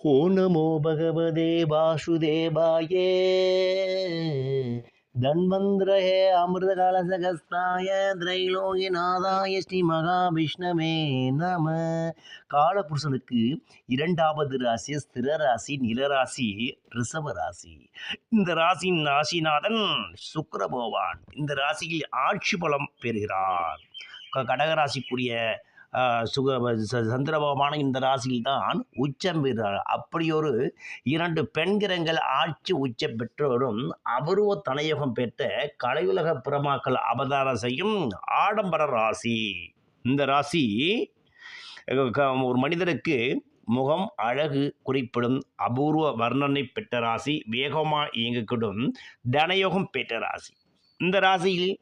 ஓ நமோ பகவதே வாசுதேவாயே. தன்வந்திரஹே அமிர்தகாலசகஸ்தாய திரைலோகிநாதாய ஸ்ரீ மகாவிஷ்ணவே நம. காலபுருஷனுக்கு இரண்டாவது ராசி ஸ்திர ராசி நிலராசி ரிஷப ராசி இந்த ராசியின் ராசிநாதன் சுக்கிர பகவான் இந்த ராசியில் ஆட்சி பலம் பெறுகிறார். க- கடகராசிக்குரிய சுக ச- சந்திர பகவான இந்த ராசியில் தான் உச்சம் பெறுகிறார் அப்படி ஒரு இரண்டு பெண்கிரங்கள் ஆட்சி உச்சம் பெற்றோரும் அபூர்வ தனயோகம் பெற்ற கலையுலக பிரமாக்கள் அவதாரம் செய்யும் ஆடம்பர ராசி. இந்த ராசி க- ஒரு மனிதனுக்கு முகம் அழகு குறிப்பிடும் அபூர்வ வர்ணனை பெற்ற ராசி வேகமாக இயங்கக்கூடும் தனயோகம் பெற்ற ராசி. இந்த ராசியில்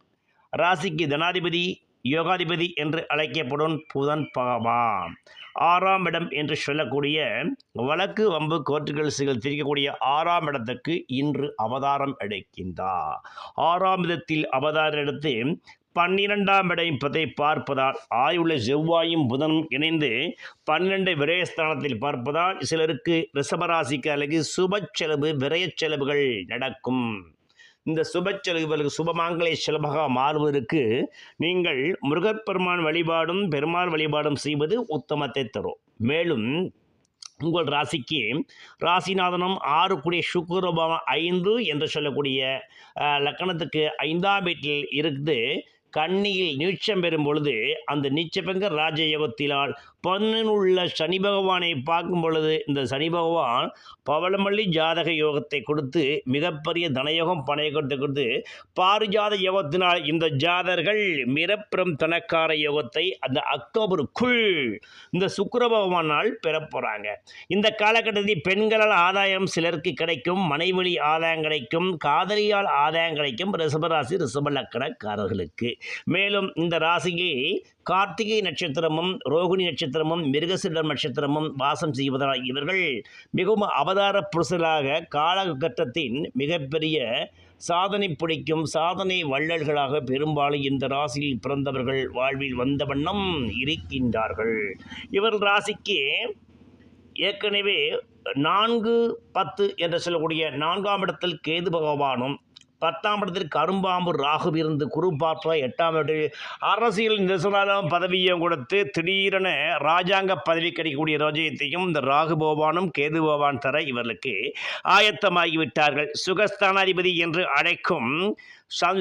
ராசிக்கு தனாதிபதி யோகாதிபதி என்று அழைக்கப்படும் புதன் பகவான். ஆறாம் இடம் என்று சொல்லக்கூடிய வழக்கு வம்பு கோர்ட்டுகள் திரிக்கக்கூடிய ஆறாம் இடத்துக்கு இன்று அவதாரம் எடுக்கின்றார். ஆறாம் இடத்தில் அவதாரம் எடுத்து பன்னிரெண்டாம் இடத்தை பார்ப்பதால் ஆயுள்ள செவ்வாயும் புதனும் இணைந்து பன்னிரெண்டு விரயஸ்தானத்தில் பார்ப்பதால் சிலருக்கு ரிஷபராசிக்கு அழகு சுப செலவு விரயச் செலவுகள் நடக்கும். இந்த சுப செலவுகளுக்கு சுபமாங்கலை சுலபமாக மாறுவதற்கு நீங்கள் முருகப்பெருமான் வழிபாடும் பெருமாள் வழிபாடும் செய்வது உத்தமத்தை தரும். மேலும் உங்கள் ராசிக்கு ராசிநாதனும் ஆறு கூடிய சுக்குரபம் ஐந்து என்று சொல்லக்கூடிய லக்கணத்துக்கு ஐந்தாம் வீட்டில் இருந்து கண்ணியில் நீச்சம் பெறும் பொழுது அந்த நீச்சபங்க ராஜயோகத்தினால் பன்னில் உள்ள சனி பகவானை பார்க்கும் பொழுது இந்த சனி பகவான் பவளமல்லி ஜாதக யோகத்தை கொடுத்து மிகப்பெரிய தனயோகம் பணயோகத்தை கொடுத்து பாரிஜாத யோகத்தினால் இந்த ஜாதர்கள் மிரப்புறம் தனக்கார யோகத்தை அந்த அக்டோபருக்குள் இந்த சுக்கர பகவானால் பெறப்போகிறாங்க இந்த காலகட்டத்தில் பெண்களால் ஆதாயம் சிலருக்கு கிடைக்கும் மனைவழி ஆதாயம் கிடைக்கும் காதலியால் ஆதாயம் கிடைக்கும் ரிசபராசி ரிஷப லக்கணக்காரர்களுக்கு. மேலும் இந்த ராசியை கார்த்திகை நட்சத்திரமும் ரோகிணி நட்சத்திரமும் மிருகசிடர் நட்சத்திரமும் வாசம் செய்வதால் இவர்கள் மிகவும் அவதார புருஷராக காலகட்டத்தின் மிகப்பெரிய சாதனை பிடிக்கும் சாதனை வள்ளல்களாக பெரும்பாலும் இந்த ராசியில் பிறந்தவர்கள் வாழ்வில் வந்த வண்ணம் இருக்கின்றார்கள். இவர் ராசிக்கு ஏற்கனவே நான்கு பத்து என்று சொல்லக்கூடிய நான்காம் இடத்தில் கேது பகவானும் பத்தாம் இடத்திற்கு கரும்பாம்பு ராகு இருந்து குரு எட்டாம் இடத்தில் அரசியல் நிரசனம் பதவியும் கொடுத்து திடீரென ராஜாங்க பதவி கிடைக்கக்கூடிய ரோஜயத்தையும் இந்த ராகு பகவானும் கேது பகவான் தர இவர்களுக்கு ஆயத்தமாகிவிட்டார்கள். சுகஸ்தானாதிபதி என்று அழைக்கும்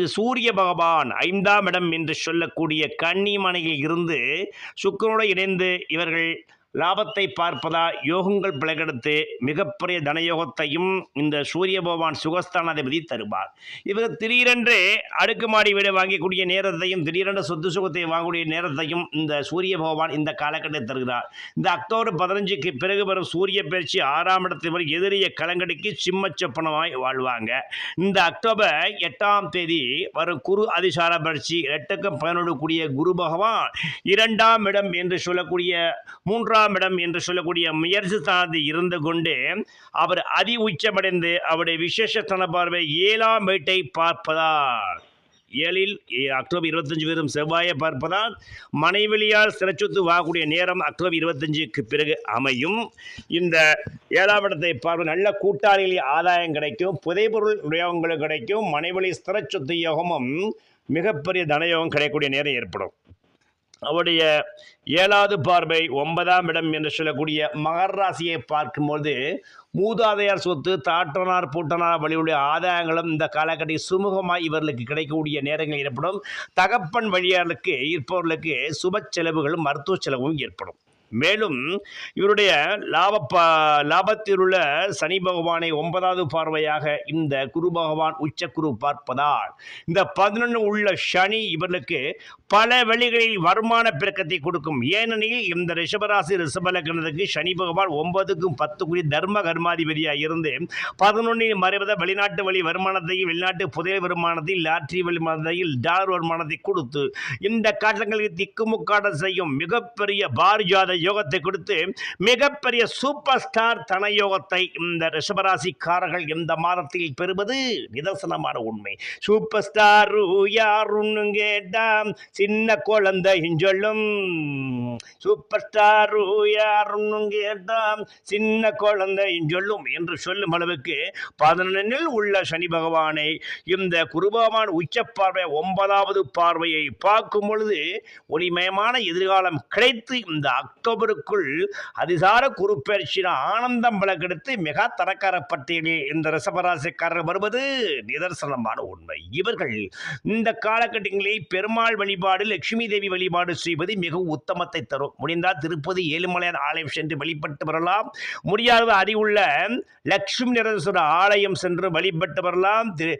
சூரிய பகவான் ஐந்தாம் இடம் என்று சொல்லக்கூடிய கன்னிமனையில் இருந்து சுக்கரோடு இணைந்து இவர்கள் லாபத்தை பார்ப்பதா யோகங்கள் பிழைகெடுத்து மிகப்பெரிய தனயோகத்தையும் இந்த சூரிய பகவான் சுகஸ்தானாதிபதி தருவார். இவர் திடீரென்று அடுக்குமாடி வீடு வாங்கக்கூடிய நேரத்தையும் திடீரென்று சொத்து சுகத்தை வாங்கக்கூடிய நேரத்தையும் இந்த சூரிய பகவான் இந்த காலகட்டத்தில் தருகிறார். இந்த அக்டோபர் பதினஞ்சுக்கு பிறகு வரும் சூரிய பயிற்சி ஆறாம் இடத்தில் வரை எதிரிய கலங்கடிக்கு சிம்மச்சப்பனமாய் வாழ்வாங்க. இந்த அக்டோபர் எட்டாம் தேதி வரும் குரு அதிசார பயிற்சி எட்டுக்கும் பயனுடக்கூடிய கூடிய குரு பகவான் இரண்டாம் இடம் என்று சொல்லக்கூடிய மூன்றாம் இடம் என்று சொல்லக்கூடிய முயற்சி ஸ்தானத்தில் இருந்து கொண்டு அவர் அதி உச்சமடைந்து அவருடைய விசேஷஸ்தான பார்வை ஏழாம் வீட்டை பார்ப்பதால் ஏழில் ஏ- அக்டோபர் இருபத்தஞ்சு வீதம் செவ்வாயை பார்ப்பதால் மனைவெளியால் சிறச்சொத்து வாங்கக்கூடிய நேரம் அக்டோபர் இருபத்தஞ்சுக்கு பிறகு அமையும். இந்த ஏழாம் இடத்தை பார்வை நல்ல கூட்டாளிகளில் ஆதாயம் கிடைக்கும் புதைபொருள் உபயோகங்களும் கிடைக்கும் மனைவெளி சிறச்சொத்து யோகமும் மிகப்பெரிய தனயோகம் கிடைக்கக்கூடிய நேரம் ஏற்படும். அவருடைய ஏழாவது பார்வை ஒன்பதாம் இடம் என்று சொல்லக்கூடிய மகர் ராசியை பார்க்கும்போது மூதாதையார் சொத்து தாற்றனார் பூட்டனார் வழியுடைய ஆதாயங்களும் இந்த காலகட்டத்தில் சுமூகமாக இவர்களுக்கு கிடைக்கக்கூடிய நேரங்கள் ஏற்படும். தகப்பன் வழியாளருக்கு இருப்பவர்களுக்கு சுப செலவுகளும் மருத்துவ செலவும் ஏற்படும். மேலும் இவருடைய லாப ப லாபத்தில் உள்ள சனி பகவானை ஒன்பதாவது பார்வையாக இந்த குரு பகவான் உச்ச குரு பார்ப்பதால் இந்த பதினொன்று உள்ள சனி இவர்களுக்கு பல வழிகளில் வருமான பெருக்கத்தை கொடுக்கும். ஏனெனில் இந்த ரிஷபராசி ரிஷபலக்கணத்துக்கு சனி பகவான் ஒன்பதுக்கும் பத்துக்குரிய தர்ம கர்மாதிபதியாக இருந்து பதினொன்றில் மறைவத வெளிநாட்டு வழி வருமானத்தையும் வெளிநாட்டு புதிய வருமானத்தில் லாட்ரி வருமானத்தையும் டாலர் வருமானத்தை கொடுத்து இந்த காட்டங்களுக்கு திக்குமுக்காட செய்யும் மிகப்பெரிய பாரிஜாத யோகத்தை கொடுத்து மிகப்பெரிய சூப்பர் ஸ்டார் தன யோகத்தை இந்த ரிஷபராசிக்காரர்கள் இந்த மாதத்தில் பெறுவது நிதர்சனமான உண்மை. சூப்பர் ஸ்டார் யாருன்னு கேட்டாம் சின்ன குழந்தை சொல்லும். சூப்பர் ஸ்டார் யாருன்னு கேட்டாம் சின்ன குழந்தை சொல்லும் என்று சொல்லும் அளவுக்கு பதினொன்னில் உள்ள சனி பகவானை இந்த குருபகவான் உச்ச பார்வை ஒன்பதாவது பார்வையை பார்க்கும் பொழுது ஒளிமயமான எதிர்காலம் கிடைத்து இந்த அக்டோபருக்குள் அதிசார குருப்பெயர்ச்சியின் ஆனந்தம் விளக்கெடுத்து மெகா தரக்கார பட்டியலில் இந்த ரிஷபராசிக்காரர் வருவது நிதர்சனமான உண்மை. இவர்கள் இந்த காலகட்டங்களில் பெருமாள் வழிபாடு லட்சுமி தேவி வழிபாடு செய்வது மிகவும் உத்தமத்தை தரும். முடிந்தால் திருப்பதி ஏழுமலையார் ஆலயம் சென்று வழிபட்டு வரலாம். முடியாத அறிவுள்ள லட்சுமி நிரசுர ஆலயம் சென்று வழிபட்டு வரலாம். திரு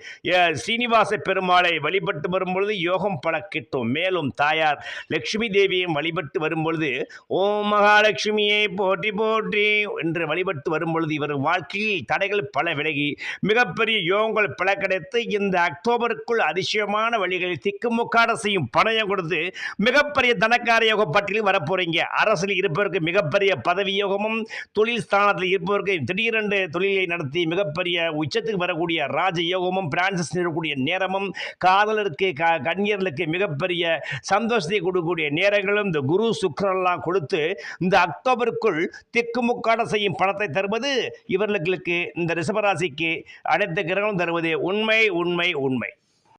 சீனிவாச பெருமாளை வழிபட்டு வரும்பொழுது யோகம் பல கிட்டும். மேலும் தாயார் லட்சுமி தேவியும் வழிபட்டு வரும்பொழுது ஓம் மகாலட்சுமியை போற்றி போற்றி என்று வழிபட்டு வரும்பொழுது இவர் வாழ்க்கையில் தடைகள் பல விலகி மிகப்பெரிய யோகங்கள் பல கிடைத்து இந்த அக்டோபருக்குள் அதிசயமான வழிகளில் திக்குமுக்காட செய்யும் பணயம் கொடுத்து மிகப்பெரிய தனக்கார யோக பட்டியலில் வரப்போறீங்க. அரசில் இருப்பவருக்கு மிகப்பெரிய பதவி யோகமும் தொழில் ஸ்தானத்தில் இருப்பவருக்கு திடீரென்று தொழிலை நடத்தி மிகப்பெரிய உச்சத்துக்கு வரக்கூடிய ராஜ யோகமும் பிரான்சஸ் இருக்கக்கூடிய நேரமும் காதலருக்கு க கன்னியர்களுக்கு மிகப்பெரிய சந்தோஷத்தை கொடுக்கக்கூடிய நேரங்களும் இந்த குரு சுக்கரெல்லாம் கொடுத்து இந்த அக்டோபருக்குள் திக்குமுக்காட செய்யும் பணத்தை தருவது இவர்களுக்கு இந்த ரிஷபராசிக்கு அனைத்து கிரகங்களும் தருவது உண்மை உண்மை உண்மை.